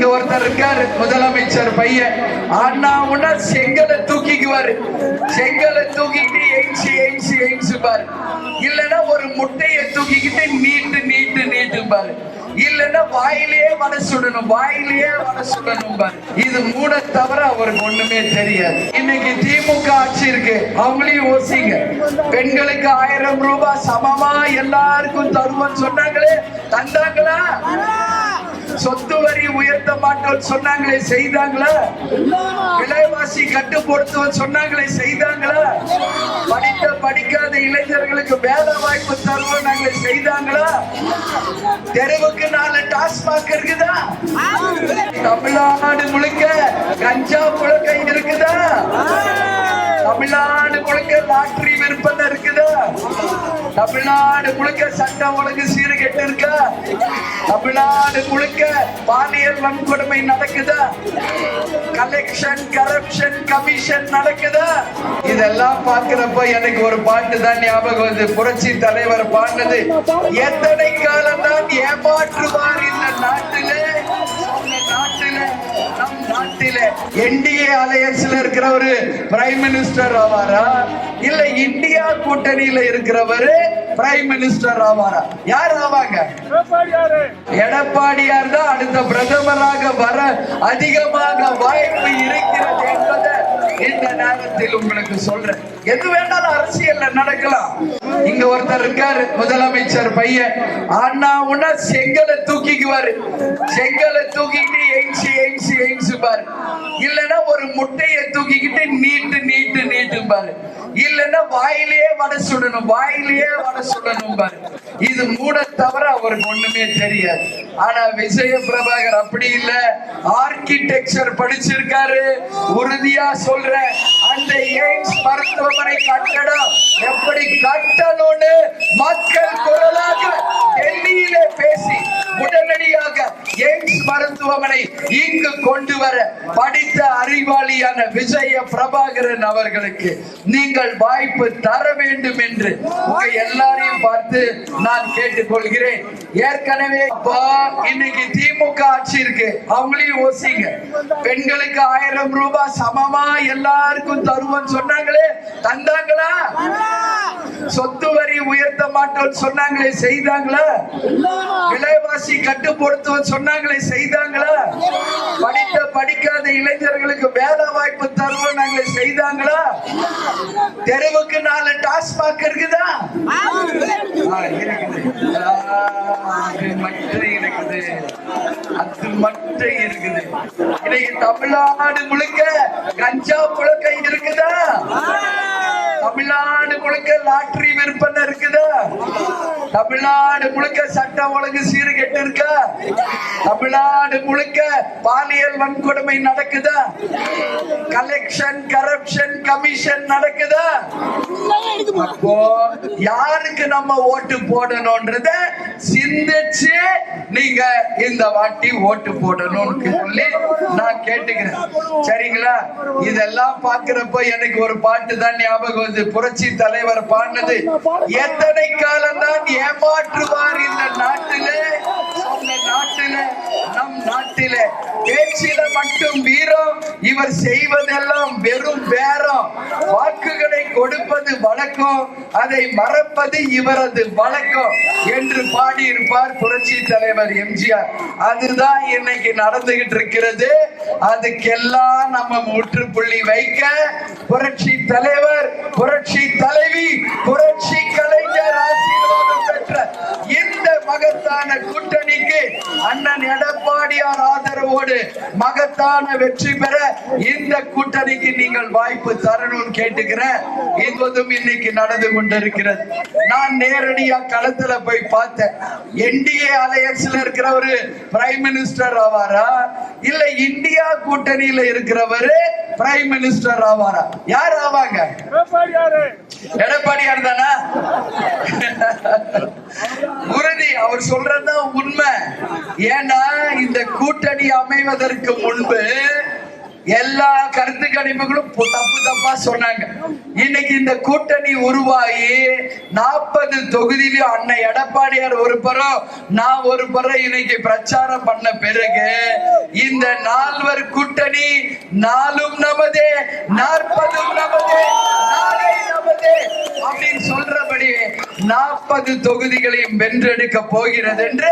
இங்க ஒருத்தர் இருக்காரு. முதலமைச்சர் பையன். அண்ணா உடனே செங்கலை தூக்கிக்குவாரு. செங்கலை தூக்கிட்டு எயின்ஸ் எயின்ஸ் எயின்ஸ் பாரு இல்லைன்னா ஒரு முட்டையை தூக்கிக்கிட்டு நீட்டு நீட்டு நீட்டு பாரு இல்லைன்னா வாயிலேயே வடை சுடணும் வாயிலேயே வடை சுடணும் பாரு இது மூட தவிர அவருக்கு ஒண்ணுமே தெரியாது. இன்னைக்கு திமுக ஆட்சி இருக்கு. அவங்களையும் யோசிங்க பெண்களுக்கு ஆயிரம் ரூபாய் சமமா எல்லாருக்கும் தருவோம் சொன்னாங்களே தந்தாங்களா? சொத்து வரி உயர்த்த மாட்டோம் சொன்னாங்களே செய்தாங்களா? விலைவாசி கட்டுப்படுத்துவோம் சொன்னாங்களே செய்தாங்களா? படித்த படிக்காத இளைஞர்களுக்கு வேலை வாய்ப்பு தருவோம் நாங்களே செய்தாங்களா? தெருவுக்கு நாலு டாஸ்மாக் இருக்குதா? தமிழ்நாடு முழுக்க கஞ்சா புழக்கை இருக்குதா? தமிழ்நாடு முழுக்க லாட்டரி விற்பனை தமிழ்நாடு முழுக்க சட்டம் ஒழுங்கு சீரு கெட்டு இருக்கா? தமிழ்நாடு முழுக்க பாலியல் வன்கொடுமை நடக்குதா? கலெக்ஷன் கரப்ஷன் கமிஷன் நடக்குதா? இதெல்லாம் பாக்குறப்ப எனக்கு ஒரு பாட்டு தான் ஞாபகம் வந்து புரட்சி தலைவர் பாண்டது எத்தனை காலம் தான் ஏமாற்றுவார் இந்த நாட்டிலே? நாட்டிலே என்டிஏ அலையன்ஸ்ல இருக்கிறவரு பிரைம் மினிஸ்டர் ஆவாரா? இல்ல இந்தியா கூட்டணியில இருக்கிறவரு பிரைம் மினிஸ்டர் ஆவாரா? யார் ஆவாங்க? எடப்பாடியார் தான் அடுத்த பிரதமராக வர அதிகமாக வாய்ப்பு இருக்கிறது என்பதை இந்த நேரத்தில் உங்களுக்கு சொல்றேன். எது வேணாலும் அரசியல்ல நடக்கலாம். இங்க ஒருத்தர் இருக்காரு முதலமைச்சர். பையன் ஆனா உன்னா செங்கலை தூக்கிக்குவாரு. செங்கலை தூக்கிட்டு எயின்ஸ் எயின்ஸ் எயின்ஸ் பாரு. இல்லைன்னா ஒரு முட்டையை தூக்கிக்கிட்டு நீட்டு பாரு இல்லைன்னா வாயிலேயே வடை சுடணும் வாயிலேயே வடை சுடணும் பாரு இது மூட தவிர அவருக்கு ஒண்ணுமே தெரியாது. ஆனா விஜய பிரபாகர் அப்படி இல்ல. ஆர்கிடெக்சர் படிச்சிருக்காரு. உறுதியா சொல்றேன். அந்த எய்ம்ஸ் மருத்துவமனை கட்டடம் எப்படி கட்டணும்னு மக்கள் குரலாக டெல்லியில பேசி உடனடியாக எய்ம்ஸ் மருத்துவமனை இங்கு கொண்டு வர படித்த அறிவாளியான விஜய பிரபாகரன் அவர்களுக்கு நீங்கள் வாய்ப்பு தர வேண்டும் என்று உங்க எல்லாரையும் பார்த்து நான் கேட்டுக்கொள்கிறேன். ஏற்கனவே இன்னைக்கு திமுக ஆட்சி இருக்கு. அவங்களையும் யோசிங்க பெண்களுக்கு ஆயிரம் ரூபாய் சமமா எல்லாருக்கும் தருவோம் சொன்னாங்களே தந்தாங்களா? சொத்து வரி உயர் மாட்டோம் சொன்னாங்களே செய்தாங்களா? விலைவாசி கட்டுப்படுத்துவோம் சொன்னாங்களே செய்தாங்களா? படித்த படிக்காத இளைஞர்களுக்கு வேலை வாய்ப்பு தருவோம் நாங்களே செய்தாங்களா? தெருவுக்கு நாலு டாஸ்மாக் இருக்குதா? இருக்குது. அது மட்டும் இருக்குது. அது மட்டும் இருக்குது. இன்னைக்கு தமிழ்நாடு முழுக்க கஞ்சா புழக்கை இருக்குதா? தமிழ்நாடு முழுக்க லாட்டரி விற்பனை தமிழ்நாடு முழுக்க சட்டம் ஒழுங்கு சீர்கெட்டு இருக்கா தமிழ்நாடு முழுக்க பாலியல் வன்கொடுமை நடக்குதா? கலெக்ஷன் கரப்ஷன் கமிஷன் நடக்குதா? அப்போ யாருக்கு நம்ம ஓட்டு போடணும்ன்றத சிந்திச்சு நீங்க இந்த வாட்டி ஓட்டு போடணும்னு சொல்லி நான் கேட்டுக்கிறேன். சரிங்களா? இதெல்லாம் பாக்குறப்ப எனக்கு ஒரு பாட்டு தான் ஞாபகம் வந்து புரட்சி தலைவர் பாடினது எத்தனை காலம் தான் ஏமாற்றுவார் இந்த நாட்டிலே? இந்த நாட்டிலே நம் நாட்டிலே. பேச்சில மட்டும் வீரம் இவர் செய்வதெல்லாம் வெறும் பேரம். வழக்கம் அதை மறப்பது இவரது வழக்கம் என்று பாடியிருப்பார் புரட்சி தலைவர் எம்ஜிஆர். அதுதான் இன்னைக்கு நடந்துகிட்டு இருக்கிறது. அதுக்கெல்லாம் நம்ம முற்றுப்புள்ளி வைக்க புரட்சி தலைவர் புரட்சி தலைவி புரட்சி கலைஞர் ஆசீர்வாதம் பெற்ற இந்த மகத்தான கூட்டணிக்கு அண்ணன் எடப்பாடியார் ஆதரவோடு மகத்தான வெற்றி பெற இந்த கூட்டணிக்கு நீங்கள் வாய்ப்பு தரணும்னு கேட்டுக்கிறேன். இதுவதும் இன்னைக்கு நடந்து கொண்டிருக்கிறது. நான் நேரடியா களத்துல போய் பார்த்தேன். என்டிஏ அலையன்ஸ்ல இருக்கிறவரு பிரைம் மினிஸ்டர் ஆவாரா? இல்ல இந்தியா கூட்டணியில இருக்கிறவரு பிரைம் மினிஸ்டர் ஆவாரா? யார் ஆவாங்க? எடப்பாடியார் தானா? உறுதி. அவர் சொல்றதுதான் ஏன்னா இந்த கூட்டணி அமைவதற்கு முன்பு எல்லா கருத்து கணிப்புகளும் பு- தப்பு தப்பா சொன்னாங்க. இன்னைக்கு இந்த கூட்டணி உருவாகி நாற்பது தொகுதியிலும் அண்ணன் எடப்பாடியார் ஒரு புறம் நான் ஒரு புறம் இன்னைக்கு பிரச்சாரம் பண்ண பிறகு இந்த நால்வர் கூட்டணி நாலும் நமதே நாற்பதும் நமதே நாளை நமதே. அப்படின்னு சொல்றபடி நாற்பது தொகுதிகளையும் வென்றெடுக்க போகிறது என்று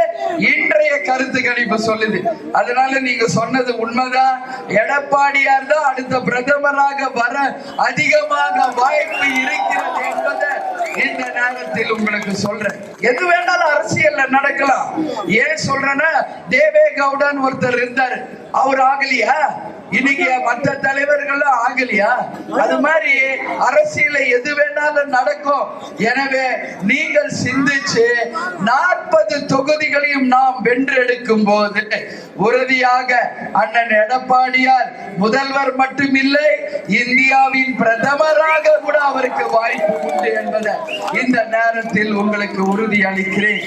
இன்றைய கருத்து கணிப்பு சொல்லுது. அதனால நீங்க சொன்னது உண்மைதான். எடப்பாடியார் தான் அடுத்த பிரதமராக வர அதிகமாக வாய்ப்பு இருக்கிறது என்பதை இந்த நேரத்தில் உங்களுக்கு சொல்றேன். எது வேணாலும் அரசியல்ல நடக்கலாம். ஏன் சொல்றேன்னா தேவே கவுடன் ஒருத்தர் இருந்தார். அவர் ஆகலையா? இன்னைக்கு மற்ற தலைவர்கள் ஆகலையா அது மாதிரி அரசியல எது வேணாலும் நடக்கும். எனவே நீங்கள் சிந்திச்சு நாற்பது தொகுதிகளையும் நாம் வென்றெடுக்கும் போது உறுதியாக அண்ணன் எடப்பாடியார் முதல்வர் மட்டுமில்லை இந்தியாவின் பிரதமராக கூட அவருக்கு வாய்ப்பு உண்டு என்பதை இந்த நேரத்தில் உங்களுக்கு உறுதி அளிக்கிறேன்.